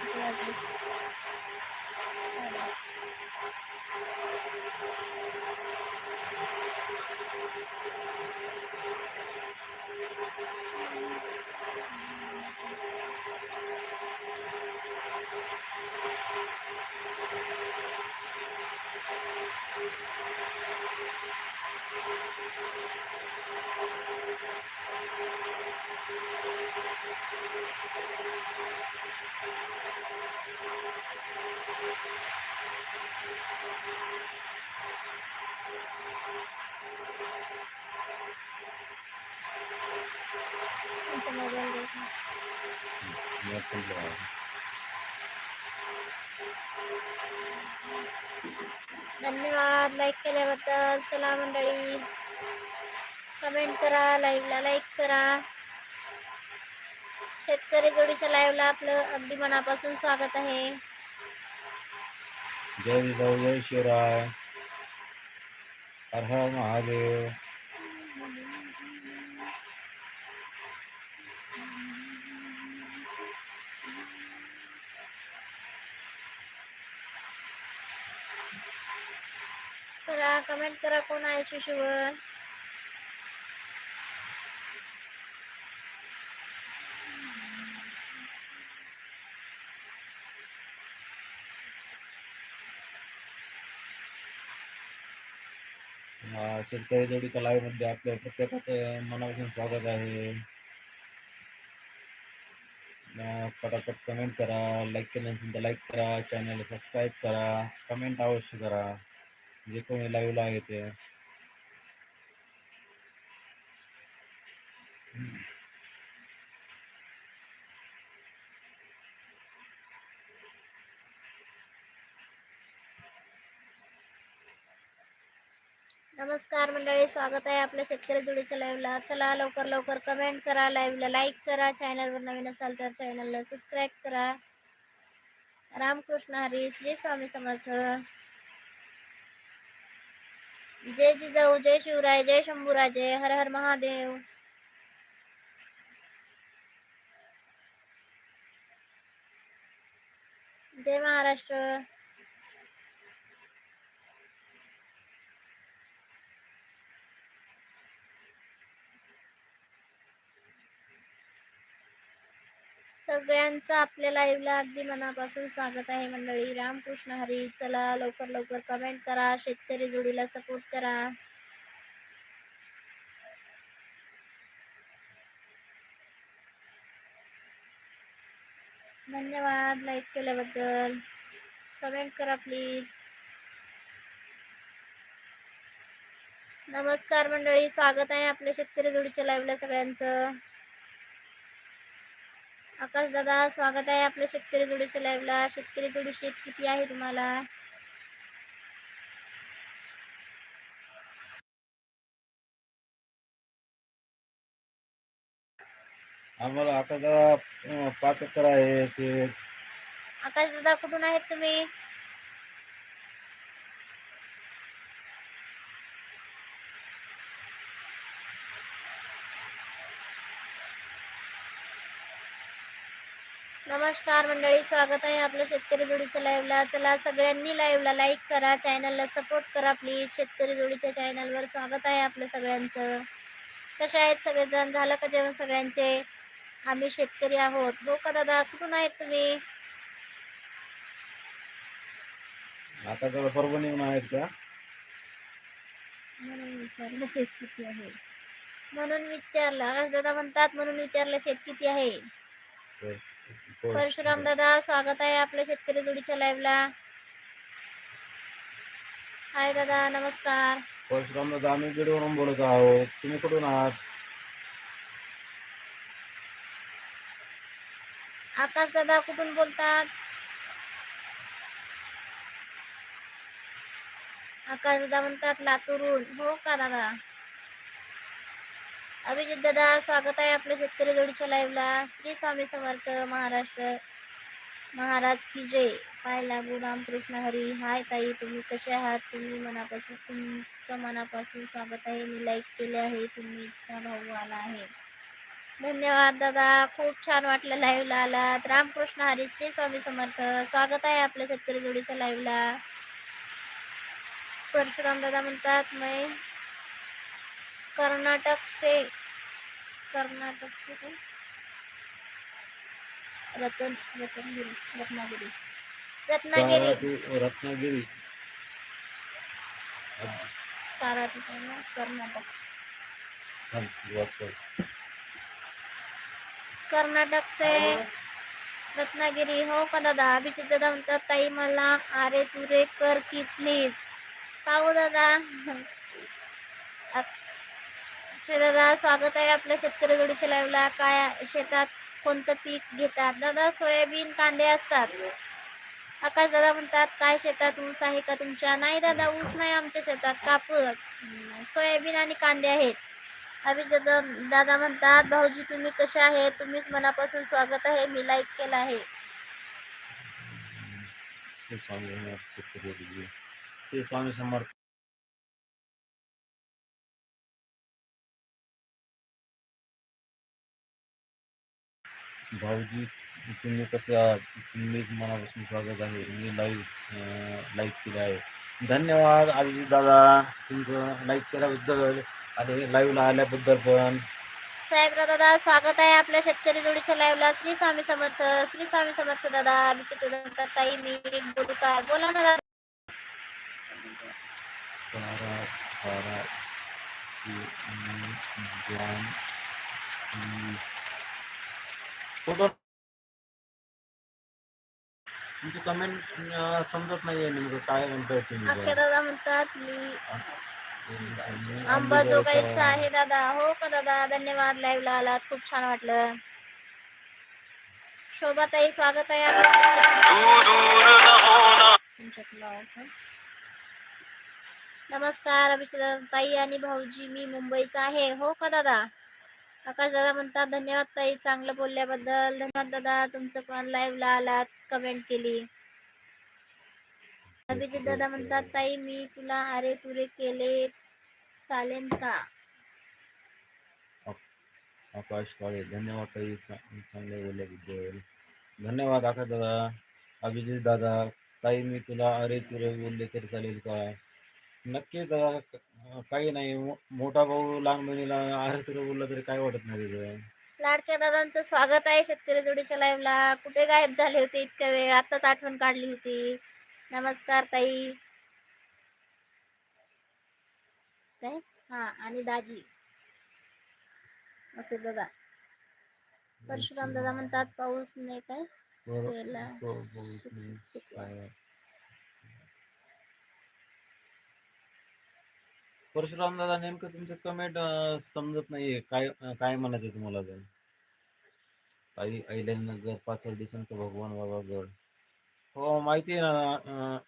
किती धन्यवाद लाईक केल्याबद्दल चला मंडळी. कमेंट करा लाईव्हला लाईक करा. शेतकरी जोडीच्या लाईव्हला आपलं अगदी मनापासून स्वागत आहे. जय जिजाऊ जय शिवराय. हर हर महादेव. चला कमेंट करा कोण आहे शिशुवर. शेतकरी जोडी लाईव्हमध्ये आपल्या प्रत्येकाचं मनापासून स्वागत आहे. पटापट कमेंट करा लाईक केलं नसेल तर लाईक करा चॅनलला सबस्क्राईब करा कमेंट अवश्य करा. जे कोणी लाईव्हला आहे ते. नमस्कार मंडळी स्वागत आहे आपल्या शेतकरी जोडीच्या लाईव्हला चला लवकर लवकर कमेंट करा लाईव्हला लाईक करा. चॅनलवर नवीन असाल तर चॅनलला सबस्क्राईब करा. रामकृष्ण हरी श्री स्वामी समर्थ. जय जिजाऊ जय शिवराय जय शंभूराजे हर हर महादेव. जय महाराष्ट्र. सगळ्यांचं आपल्या लाईव्हला अगदी मनापासून स्वागत आहे मंडळी. रामकृष्ण हरी चला लवकर लवकर कमेंट करा. शेतकरी जोडीला सपोर्ट करा. धन्यवाद लाईक केल्याबद्दल. कमेंट करा प्लीज नमस्कार मंडळी स्वागत आहे आपल्या शेतकरी जोडीच्या लाईव्हला सगळ्यांचं. आकाश दादा स्वागत आहे आपल्या शेतकरी जोडीच्या लाईव्हला शेतकरी जोडी शेत किती आहे तुम्हाला? आम्हाला आता जरा अं, पाच एकर आहे शेत. आकाश दादा कुठून आहेत तुम्ही? नमस्कार मंडळी स्वागत आहे आपल्या शेतकरी जोडीच्या लाईव्हला चला सगळ्यांनी लाईव्हला लाईक करा चॅनलला सपोर्ट करा प्लीज शेतकरी जोडीच्या चॅनलवर स्वागत आहे आपलं सगळ्यांचं. कशा आहेत सगळेजण? झालं का जेवण सगळ्यांचे? आम्ही शेतकरी आहोत. हो का दादा? कुठून आहेत तुम्ही? आता जरा परभणीहून आहेत का? म्हणून विचारलं शेत किती आहे. म्हणून विचारलं. दादा म्हणतात म्हणून विचारलं शेत किती आहे. परशुराम दादा स्वागत आहे आपल्या शेतकरी जोडीच्या लाईव्हला हाय दादा नमस्कार. परशुराम दादा आम्ही बीडवरून बोलत आहोत. तुम्ही कुठून आहात? आकाश दादा कुठून बोलतात? आकाश दादा म्हणतात लातूरून हो का दादा? अभिजित दादा स्वागत आहे आपल्या शेतकरी जोडीच्या लाईव्हला श्री स्वामी समर्थ महाराष्ट्र. महाराज की जय. पाय लागू रामकृष्ण हरी. हाय ताई तुम्ही कसे आहात? तुम्ही मनापासून तुमचं मनापासून स्वागत आहे. मी लाईक केले आहे. तुम्हीचा भाऊ आला आहे. धन्यवाद दादा. खूप छान वाटलं लाईव्हला आलात रामकृष्ण हरी श्री स्वामी समर्थ. स्वागत आहे आपल्या शेतकरी जोडीच्या लाईव्हला परशुराम दादा म्हणतात मै कर्नाटक से कर्नाटक से काय? रतन रत्नागिरी रत्नागिरी। रत्नागिरी। रत्नागिरी। तारा कर्नाटक कर्नाटक से रत्नागिरी हो का दादा अभिजित दादा म्हणतात ताई मला अरे तुरे कर की प्लीज़ पाहू दादा दादा स्वागत आहे आपल्या शेतकरी जोडीच्या लाईव्हला काय शेतात कोणतं पीक घेतात? दादा सोयाबीन कांदे असतात. आकाश दादा म्हणतात काय शेतात ऊस आहे का तुमच्या? नाही दादा ऊस नाही आमच्या शेतात कापूस सोयाबीन आणि कांदे आहेत. दादा दादा म्हणतात भाऊजी तुम्ही कसे आहे तुम्हीच मनापासून स्वागत आहे मी लाईक केलं आहे. स्वामी समर्थ भाऊजी तुम्ही कसं आहात तुम्ही मनापासून स्वागत आहे मी लाईव्ह लाईक केलं आहे. धन्यवाद अभिजित दादा तुमचं लाईक केल्याबद्दल आणि लाईव्हला आल्याबद्दल पण. साहेबराव दादा स्वागत आहे आपल्या शेतकरी जोडीच्या लाईव्हला श्री स्वामी समर्थ श्री स्वामी समर्थ दादा म्हणतात, ताई मी एक बोलू का बोला ना दादा. फ़ोटो तुमची कमेंट समजत नाहीये नेमकं काय म्हणतोय तुम्ही दादा म्हणतात मी अंबाजोगाईचा आहे दादा. हो का दादा? धन्यवाद लाईव्हला आलात. खूप छान वाटलं. शोभाताई स्वागत आहे? नमस्कार अभिषेक ताई आणि भाऊजी. मी मुंबईचा आहे. हो का दादा? आकाश दादा म्हणतात धन्यवाद ताई चांगलं बोलल्याबद्दल. धन्यवाद दादा तुमचं पण लाईव्हला आलात कमेंट केली. अभिजित दादा म्हणतात ताई मी तुला अरे तुरे केले चालेल का? आकाश काळे धन्यवाद ताई चांगले बोलल्याबद्दल. धन्यवाद आकाश दादा. अभिजित दादा ताई मी तुला अरे तुरे बोलले तरी चालेल का? नक्की दादा क- काही नाही. मो- मोठा भाऊ लहान बहिणीला तुरे बोलला तरी काय वाटत नाही तिथं. लाडक्या दादांचं स्वागत आहे शेतकरी जोडीच्या लाईव्हला कुठे गायब झाले होते इतक्या वेळ? आताच आठवण काढली होती. नमस्कार ताई. काय? हा आणि दाजी. असे दादा परशुराम दादा म्हणतात पाऊस नाही काय. शिकवा. काय- परशुराम दादा नेमकं तुमचं कमेंट समजत नाहीये. काय काय म्हणायचं तुम्हाला जर आई अहिल्यानगर पाथर्डी संत भगवान बाबागड हो माहिती आहे ना